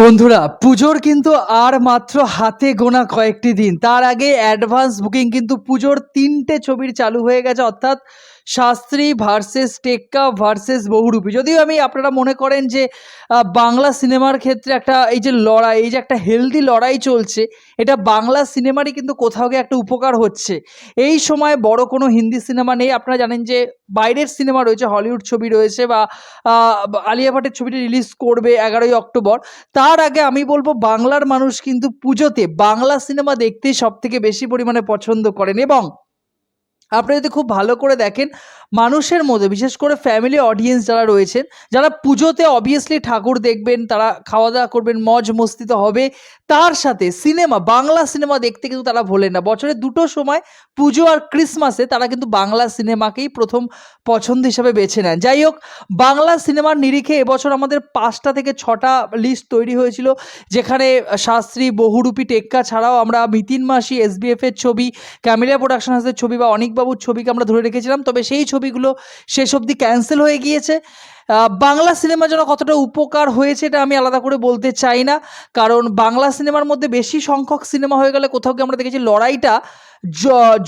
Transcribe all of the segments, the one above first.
বন্ধুরা, পুজোর কিন্তু আর মাত্র হাতে গোনা কয়েকটি দিন। তার আগে অ্যাডভান্স বুকিং কিন্তু পুজোর তিনটে ছবির চালু হয়ে গেছে, অর্থাৎ শাস্ত্রী ভার্সেস টেক্কা ভার্সেস বহুরূপী। যদিও আমি, আপনারা মনে করেন যে বাংলা সিনেমার ক্ষেত্রে একটা, এই যে লড়াই, এই যে একটা হেলদি লড়াই চলছে, এটা বাংলা সিনেমারই কিন্তু কোথাও গিয়ে একটা উপকার হচ্ছে। এই সময় বড় কোনো হিন্দি সিনেমা নেই। আপনারা জানেন যে, বাইরের সিনেমা রয়েছে, হলিউড ছবি রয়েছে বা আলিয়া ভাটের ছবিটি রিলিজ করবে এগারোই অক্টোবর। তার আগে আমি বলব, বাংলার মানুষ কিন্তু পুজোতে বাংলা সিনেমা দেখতেই সব থেকে বেশি পরিমাণে পছন্দ করেন এবং আপনি যদি খুব ভালো করে দেখেন, মানুষের মধ্যে, বিশেষ করে ফ্যামিলি অডিয়েন্স যারা রয়েছেন, যারা পুজোতে অবভিয়াসলি ঠাকুর দেখবেন, তারা খাওয়া দাওয়া করবেন, মজ মস্তিতে হবে, তার সাথে সিনেমা বাংলা সিনেমা দেখতে কিন্তু তারা ভোলেন না। বছরে দুটো সময় পুজো আর ক্রিসমাসে তারা কিন্তু বাংলা সিনেমাকেই প্রথম পছন্দ হিসাবে বেছে নেন। যাই হোক, বাংলা সিনেমার নিরিখে এবছর আমাদের পাঁচটা থেকে ছটা লিস্ট তৈরি হয়েছিল, যেখানে শাস্ত্রী, বহুরূপী টেক্কা ছাড়াও আমরা মিতিন মাসি এসবিএফ এর ছবি ক্যামেলিয়া প্রোডাকশন হাউসের ছবি বা অনিকবাবুর ছবিকে আমরা ধরে রেখেছিলাম, তবে সেই ছবিগুলো শেষ অবধি ক্যান্সেল হয়ে গিয়েছে। বাংলা সিনেমার যেন কতটা উপকার হয়েছে এটা আমি আলাদা করে বলতে চাই না, কারণ বাংলা সিনেমার মধ্যে বেশি সংখ্যক সিনেমা হয়ে গেলে কোথাও গিয়ে আমরা দেখেছি লড়াইটা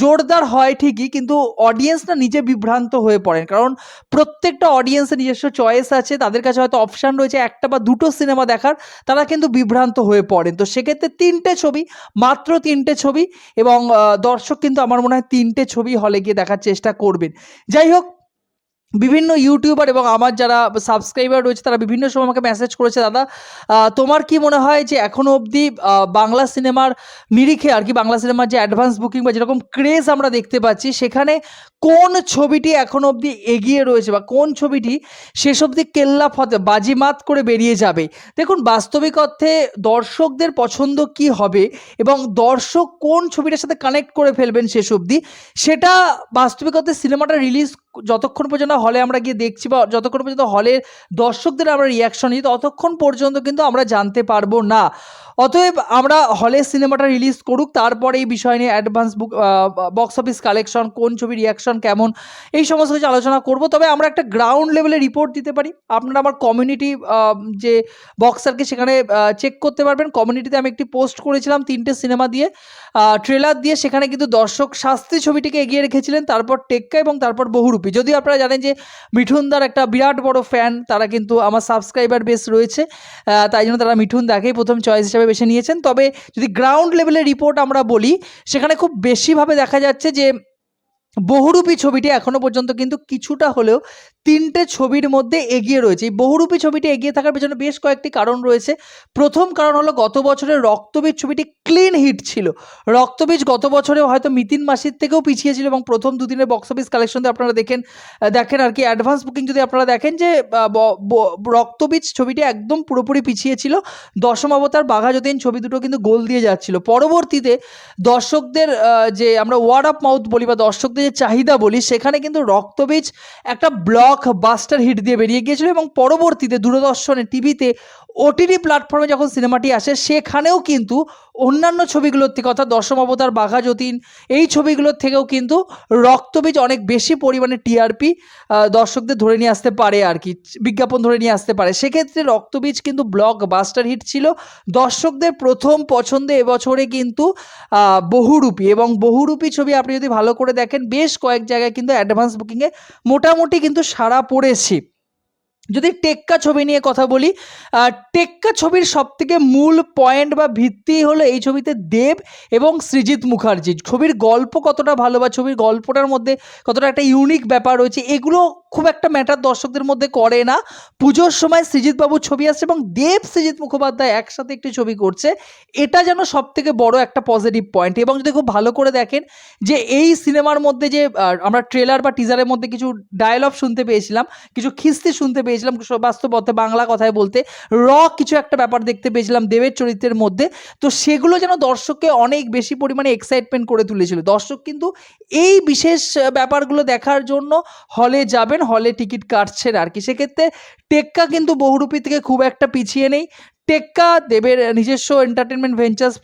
জোরদার হয় ঠিকই, কিন্তু অডিয়েন্স না নিজে বিভ্রান্ত হয়ে পড়েন। কারণ প্রত্যেকটা অডিয়েন্সের নিজস্ব চয়েস আছে, তাদের কাছে হয়তো অপশান রয়েছে একটা বা দুটো সিনেমা দেখার, তারা কিন্তু বিভ্রান্ত হয়ে পড়েন। তো সেক্ষেত্রে তিনটে ছবি, মাত্র তিনটে ছবি এবং দর্শক কিন্তু আমার মনে হয় তিনটে ছবি হলে গিয়ে দেখার চেষ্টা করবেন। যাই হোক বিভিন্ন ইউটিউবার এবং আমার যারা সাবস্ক্রাইবার রয়েছে, তারা বিভিন্ন সময় আমাকে মেসেজ করেছে, দাদা তোমার কি মনে হয় যে এখনও অবধি বাংলা সিনেমার নিরিখে আর কি বাংলা সিনেমার যে অ্যাডভান্স বুকিং বা যেরকম ক্রেজ আমরা দেখতে পাচ্ছি, সেখানে কোন ছবিটি এখনও অবধি এগিয়ে রয়েছে বা কোন ছবিটি শেষ অবধি কেল্লা ফতে বাজিমাত করে বেরিয়ে যাবে? দেখুন, বাস্তবিক অর্থে দর্শকদের পছন্দ কি হবে এবং দর্শক কোন ছবিটার সাথে কানেক্ট করে ফেলবেন শেষ অবধি, সেটা বাস্তবিক অর্থে সিনেমাটা রিলিজ যতক্ষণ পর্যন্ত হলে আমরা গিয়ে দেখছি বা যতক্ষণ পর্যন্ত হলের দর্শকদের আমরা রিয়াকশন নিই, ততক্ষণ পর্যন্ত কিন্তু আমরা জানতে পারব না। অতএব আমরা হলে সিনেমাটা রিলিজ করুক, তারপরে এই বিষয় নিয়ে advance book box office collection কোন ছবি রিয়াকশন কেমন, এই সমস্ত কিছু আলোচনা করব। তবে আমরা একটা গ্রাউন্ড লেভেলে রিপোর্ট দিতে পারি। আপনারা আমার কমিউনিটি যে বক্সারকে সেখানে চেক করতে পারবেন। কমিউনিটিতে আমি একটি পোস্ট করেছিলাম তিনটে সিনেমা দিয়ে। ট্রেলার দিয়ে সেখানে কিন্তু দর্শক শাস্তি ছবিটিকে এগিয়ে রেখেছিলেন, তারপর টেক্কা এবং তারপর বহুরূপী। যদিও আপনারা জানেন যে মিঠুনদার একটা বিরাট বড় ফ্যান তারা কিন্তু আমার সাবস্ক্রাইবার বেস রয়েছে। তাই জন্য তারা মিঠুন দাকেই প্রথম চয়েস হিসেবে বেছে নিয়েছেন। তবে যদি গ্রাউন্ড লেভেলের রিপোর্ট আমরা বলি, সেখানে খুব বেশিভাবে দেখা যাচ্ছে যে বহুরূপী ছবিটি এখনও পর্যন্ত কিন্তু কিছুটা হলেও তিনটে ছবির মধ্যে এগিয়ে রয়েছে। এই বহুরূপী ছবিটি এগিয়ে থাকার পেছনে বেশ কয়েকটি কারণ রয়েছে। প্রথম কারণ হলো, গত বছরের রক্তবীজ ছবিটি ক্লিন হিট ছিল। রক্তবীজ গত বছরে হয়তো মিতিন মাসির থেকেও পিছিয়ে ছিল এবং প্রথম দুদিনের বক্স অফিস কালেকশন আপনারা দেখেন দেখেন আর কি অ্যাডভান্স বুকিং যদি আপনারা দেখেন যে রক্তবীজ ছবিটি একদম পুরোপুরি পিছিয়ে ছিল। দশম অবতার বাঘা যতীন ছবি দুটো কিন্তু গোল দিয়ে যাচ্ছিল। পরবর্তীতে দর্শকদের যে আমরা ওয়ার্ড অফ মাউথ বলি বা দর্শকদের যে চাহিদা বলি, সেখানে কিন্তু রক্তবীজ একটা ব্লক বাস্টার হিট দিয়ে বেরিয়ে গিয়েছিল এবং পরবর্তীতে দূরদর্শনে টিভিতে ওটিটি প্ল্যাটফর্মে যখন সিনেমাটি আসে, সেখানেও কিন্তু অন্যান্য ছবিগুলোর থেকে, অর্থাৎ দশম অবতার বাঘা যতীন, এই ছবিগুলোর থেকেও কিন্তু রক্তবীজ অনেক বেশি পরিমাণে টিআরপি দর্শকদের ধরে নিয়ে আসতে পারে আর কি, বিজ্ঞাপন ধরে নিয়ে আসতে পারে। সেক্ষেত্রে রক্তবীজ কিন্তু ব্লক বাস্টার হিট ছিল। দর্শকদের প্রথম পছন্দে এবছরে কিন্তু বহুরূপী এবং বহুরূপী ছবি আপনি যদি ভালো করে দেখেন, বেশ কয়েক জায়গায় কিন্তু অ্যাডভান্স বুকিংয়ে মোটামুটি কিন্তু সাড়া পড়েছে। যদি টেক্কা ছবি নিয়ে কথা বলি টেক্কা ছবির সবথেকে মূল পয়েন্ট বা ভিত্তি হলো এই ছবিতে দেব এবং সৃজিত মুখার্জি। ছবির গল্প কতটা ভালো বা ছবির গল্পটার মধ্যে কতটা একটা ইউনিক ব্যাপার রয়েছে, এগুলো খুব একটা ম্যাটার দর্শকদের মধ্যে করে না। পুজোর সময় সৃজিত বাবুর ছবি আসছে এবং দেব সৃজিত মুখোপাধ্যায় একসাথে একটি ছবি করছে। এটা যেন সব থেকে বড় একটা পজিটিভ পয়েন্ট এবং যদি খুব ভালো করে দেখেন যে এই সিনেমার মধ্যে যে আমরা ট্রেলার বা টিজারের মধ্যে কিছু ডায়লগ শুনতে পেয়েছিলাম, কিছু খিস্তি শুনতে পেয়েছিলাম, কিছু বাস্তব অর্থে বাংলা কথায় বলতে র কিছু একটা ব্যাপার দেখতে পেয়েছিলাম দেবের চরিত্রের মধ্যে। তো সেগুলো যেন দর্শককে অনেক বেশি পরিমাণে এক্সাইটমেন্ট করে তুলেছিল। দর্শক কিন্তু এই বিশেষ ব্যাপারগুলো দেখার জন্য হলে যাবেন। হলে টিকিট কাটছেন আর কি। সেক্ষেত্রে টেক্কা কিন্তু বহুরূপী থেকে খুব একটা পিছিয়ে নেই। টেক্কা দেবের নিজস্ব এন্টারটেনমেন্ট ভেঞ্চার্স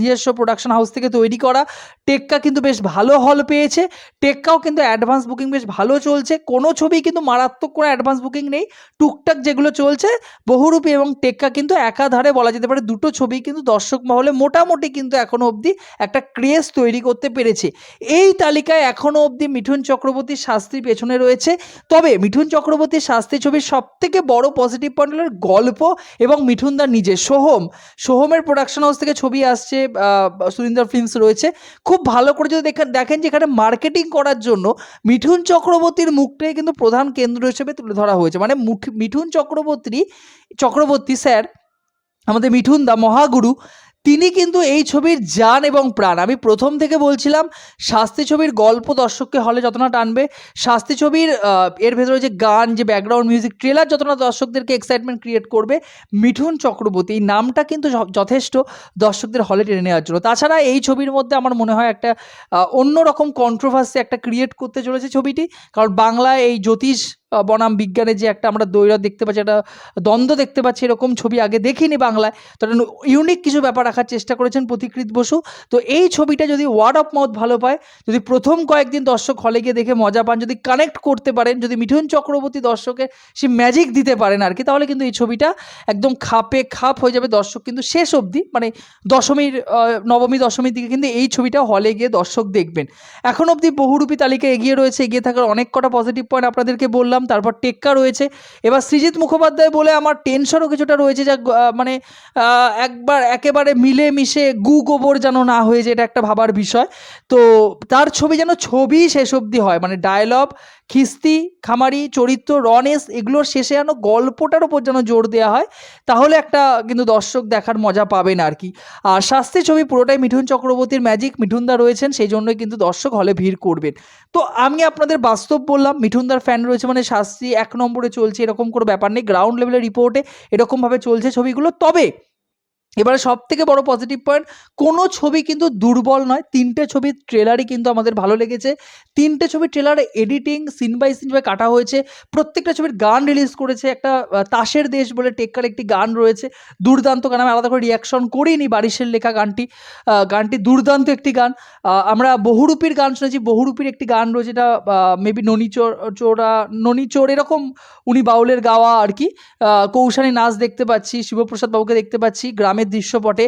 নিজস্ব প্রোডাকশন হাউস থেকে তৈরি করা। টেক্কা কিন্তু বেশ ভালো হল পেয়েছে। টেক্কাও কিন্তু অ্যাডভান্স বুকিং বেশ ভালো চলছে। কোনো ছবি কিন্তু মারাত্মক কোনো অ্যাডভান্স বুকিং নেই। টুকটাক যেগুলো চলছে, বহুরূপী এবং টেক্কা কিন্তু একাধারে বলা যেতে পারে দুটো ছবি কিন্তু দর্শক মহলে মোটামুটি কিন্তু এখনও অবধি একটা ক্রেজ তৈরি করতে পেরেছে। এই তালিকায় এখনও অবধি মিঠুন চক্রবর্তীর শাস্তি পেছনে রয়েছে। তবে মিঠুন চক্রবর্তীর শাস্তি ছবির সবথেকে বড় পজিটিভ পয়েন্ট হলো গল্প এবং মিঠুনদার নিজে, সোহম। সোহমের প্রোডাকশন হাউস থেকে ছবি আসছে সুরিন্দর ফিল্মস রয়েছে। খুব ভালো করে যদি দেখেন দেখেন যে এখানে মার্কেটিং করার জন্য মিঠুন চক্রবর্তীর মুখটাই কিন্তু প্রধান কেন্দ্র হিসেবে তুলে ধরা হয়েছে। মানে মুখ মিঠুন চক্রবর্তী চক্রবর্তী স্যার আমাদের মিঠুন দা মহাগুরু তিনি কিন্তু এই ছবির জান এবং প্রাণ। আমি প্রথম থেকে বলছিলাম, শাস্তি ছবির গল্প দর্শককে হলে যতটা টানবে, শাস্তি ছবির এর ভেতরে যে গান, যে ব্যাকগ্রাউন্ড মিউজিক ট্রেলার যতটা দর্শকদেরকে এক্সাইটমেন্ট ক্রিয়েট করবে, মিঠুন চক্রবর্তী, এই নামটা কিন্তু যথেষ্ট দর্শকদের হলে টেনে নেওয়ার জন্য। তাছাড়া এই ছবির মধ্যে আমার মনে হয় একটা অন্যরকম কন্ট্রোভার্সি একটা ক্রিয়েট করতে চলেছে ছবিটি, কারণ বাংলায় এই জ্যোতিষ বনাম বিজ্ঞানের যে একটা আমরা দৈরত দেখতে পাচ্ছি, একটা দ্বন্দ্ব দেখতে পাচ্ছি, এরকম ছবি আগে দেখিনি বাংলায়। তো ইউনিক কিছু ব্যাপার রাখার চেষ্টা করেছেন প্রতিকৃত বসু। তো এই ছবিটা যদি ওয়ার্ড অফ মাউথ ভালো পায়, যদি প্রথম কয়েকদিন দর্শক হলে গিয়ে দেখে মজা পান, যদি কানেক্ট করতে পারেন, যদি মিঠুন চক্রবর্তী দর্শকের সে ম্যাজিক দিতে পারেন আর কি, তাহলে কিন্তু এই ছবিটা একদম খাপে খাপ হয়ে যাবে দর্শক কিন্তু শেষ অবধি মানে দশমীর নবমী, দশমীর দিকে কিন্তু এই ছবিটা হলে গিয়ে দর্শক দেখবেন। এখন অবধি বহুরূপী তালিকা এগিয়ে রয়েছে, এগিয়ে থাকার অনেক কটা পজিটিভ পয়েন্ট আপনাদেরকে বললাম। তারপর টেক্কা রয়েছে। এবার সৃজিত মুখোপাধ্যায় বলে আমার টেনশনও কিছুটা রয়েছে যা মানে একবার একেবারে মিলে মিশে গু গোবর যেন না হয়ে যায়, এটা একটা ভাবার বিষয়। তো তার ছবি যেন ছবি শেষ অবধি হয় মানে ডায়লগ খিস্তি, খামারি, চরিত্র, রনেস, এগুলোর শেষে যেন গল্পটার ওপর যেন জোর দেওয়া হয়, তাহলে একটা কিন্তু দর্শক দেখার মজা পাবেন আর কি। আর শাস্তি ছবি পুরোটাই মিঠুন চক্রবর্তীর ম্যাজিক মিঠুনদা রয়েছেন, সেই জন্যই কিন্তু দর্শক হলে ভিড় করবেন। তো আমি আপনাদের বাস্তব বললাম মিঠুনদার ফ্যান রয়েছে মানে শাস্তি এক নম্বরে চলছে, এরকম কোনো ব্যাপার নেই। গ্রাউন্ড লেভেলের রিপোর্টে এরকমভাবে চলছে ছবিগুলো। তবে এবারে সব থেকে বড় পজিটিভ পয়েন্ট কোনো ছবি কিন্তু দুর্বল নয়। তিনটে ছবির ট্রেলারই কিন্তু আমাদের ভালো লেগেছে। তিনটে ছবির ট্রেলারে editing scene by scene by কাটা হয়েছে। প্রত্যেকটা ছবির গান রিলিজ করেছে। একটা তাসের দেশ বলে টেক্কার একটি গান রয়েছে। দুর্দান্ত গান। আমি আলাদা করে রিয়াকশন করিনি বারিশের লেখা গানটি। গানটি দুর্দান্ত একটি গান। আমরা বহুরূপীর গান শুনেছি। বহুরূপীর একটি গান রয়েছে এটা মেবি ননি চোর, চোরা, ননি চোর এরকম উনি বাউলের গাওয়া আর কি। কৌশানী নাচ দেখতে পাচ্ছি, শিবপ্রসাদ বাবুকে দেখতে পাচ্ছি গ্রামের দৃশ্যপটে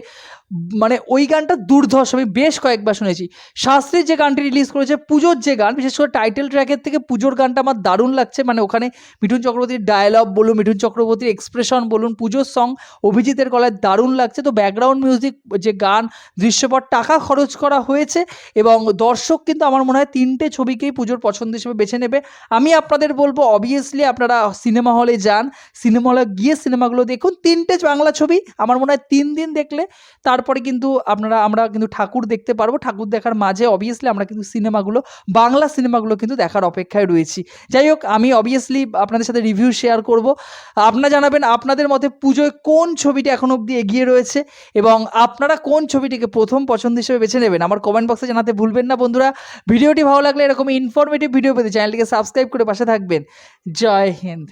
মানে ওই গানটা দুর্ধর্ষ। আমি বেশ কয়েকবার শুনেছি। শাস্ত্রীর যে গানটি রিলিজ করেছে, পুজোর যে গান, বিশেষ করে টাইটেল ট্র্যাকের থেকে পুজোর গানটা আমার দারুণ লাগছে। মানে ওখানে মিঠুন চক্রবর্তীর ডায়লগ বলুন, মিঠুন চক্রবর্তীর এক্সপ্রেশন বলুন, পুজোর সং অভিজিতের গলায় দারুণ লাগছে। তো ব্যাকগ্রাউন্ড মিউজিক যে গান, দৃশ্যপট, টাকা খরচ করা হয়েছে এবং দর্শক কিন্তু আমার মনে হয় তিনটে ছবিকেই পুজোর পছন্দ হিসেবে বেছে নেবে। আমি আপনাদের বলব অবভিয়াসলি আপনারা সিনেমা হলে যান সিনেমা হলে গিয়ে সিনেমাগুলো দেখুন। তিনটে বাংলা ছবি, আমার মনে হয় তিন দিন দেখলে তারপরে কিন্তু আপনারা, আমরা কিন্তু ঠাকুর দেখতে পারব। ঠাকুর দেখার মাঝে অবভিয়াসলি আমরা কিন্তু সিনেমাগুলো, বাংলা সিনেমাগুলো কিন্তু দেখার অপেক্ষায় রয়েছি। যাই হোক, আমি অবভিয়াসলি আপনাদের সাথে রিভিউ শেয়ার করব। আপনারা জানাবেন আপনাদের মতে পুজোয় কোন ছবিটি এখন অবধি এগিয়ে রয়েছে এবং আপনারা কোন ছবিটিকে প্রথম পছন্দ হিসেবে বেছে নেবেন? আমার কমেন্ট বক্সে জানাতে ভুলবেন না বন্ধুরা। ভিডিওটি ভালো লাগলে এরকম ইনফরমেটিভ ভিডিও পেতে চ্যানেলটিকে সাবস্ক্রাইব করে পাশে থাকবেন। জয় হিন্দ।